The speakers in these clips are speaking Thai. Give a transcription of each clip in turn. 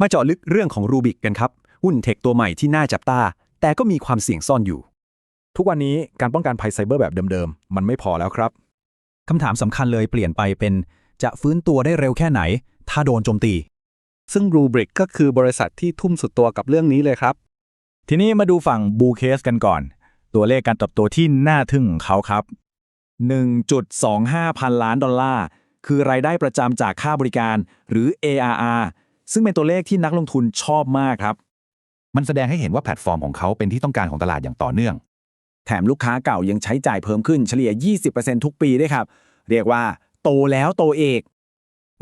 มาเจาะลึกเรื่องของรูบิกกันครับ หุ้นเทคตัวใหม่ที่น่าจับตา แต่ก็มีความเสี่ยงซ่อนอยู่ ทุกวันนี้การป้องกันภัยไซเบอร์แบบเดิมๆ มันไม่พอแล้วครับ คำถามสำคัญเลยเปลี่ยนไปเป็น จะฟื้นตัวได้เร็วแค่ไหน ถ้าโดนโจมตี ซึ่ง Rubrik ก็คือบริษัทที่ทุ่มสุดตัวกับเรื่องนี้เลยครับ ทีนี้มาดูฝั่งบูเคสกันก่อน ตัวเลขการเติบโตที่น่าทึ่งของเขาครับ 1.25 พันล้านดอลลาร์ คือรายได้ประจำจากค่าบริการหรือ ARR ซึ่งเป็นตัวเลขที่นักลงทุนชอบมากครับ มันแสดงให้เห็นว่าแพลตฟอร์มของเขาเป็นที่ต้องการของตลาดอย่างต่อเนื่อง แถมลูกค้าเก่ายังใช้จ่ายเพิ่มขึ้นเฉลี่ย 20%ทุกปีด้วยครับ เรียกว่า โตแล้วโตเอก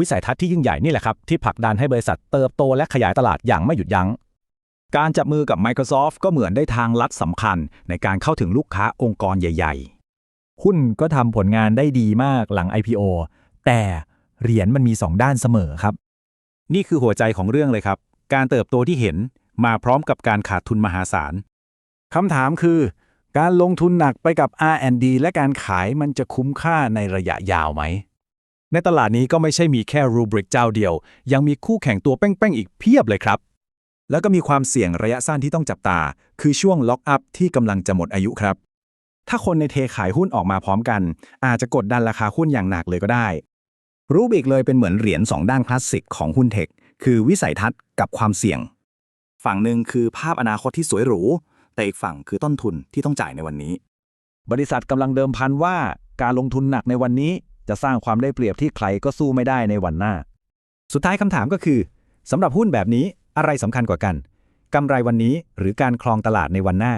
วิสัยทัศน์ที่ยิ่งใหญ่นี่แหละครับ ที่ผลักดันให้บริษัทเติบโตและขยายตลาดอย่างไม่หยุดยัง้ง การจับมือกับ Microsoft ก็เหมือนได้ทางลัดสำคัญ ในการเข้าถึงลูกค้าองค์กรใหญ่ ๆ หุ้นก็ทำผลงานได้ดีมากหลัง IPO แต่เหรียญมันมีสองด้านเสมอครับ นี่คือหัวใจของเรื่องเลยครับ การเติบโตที่เห็นมาพร้อมกับการขาดทุนมหาศาลคำถามคือ การลงทุนหนักไปกับ R&D และการขายมันจะคุ้มค่าในระยะยาวไหม ในตลาดนี้ก็ไม่ใช่มีแค่รูบริกเจ้าเดียว ยังมีคู่แข่งตัวเป้งๆ อีกเพียบเลยครับ แล้วก็มีความเสี่ยงระยะสั้นที่ต้องจับตา คือช่วงล็อกอัพที่กำลังจะหมดอายุครับ ถ้าคนในเทขายหุ้นออกมาพร้อมกัน อาจจะกดดันราคาหุ้นอย่างหนักเลยก็ได้ รูบิกเลยเป็นเหมือนเหรียญสองด้านคลาสสิกของหุ้นเทค คือวิสัยทัศน์กับความเสี่ยง ฝั่งหนึ่งคือภาพอนาคตที่สวยหรู แต่อีกฝั่งคือต้นทุนที่ต้องจ่ายในวันนี้ บริษัทกำลังเดิมพันว่าการลงทุนหนักในวันนี้จะสร้างความได้เปรียบที่ใครก็สู้ไม่ได้ในวันหน้า สุดท้ายคำถามก็คือสำหรับหุ้นแบบนี้อะไรสำคัญกว่ากันกำไรวันนี้หรือการครองตลาดในวันหน้า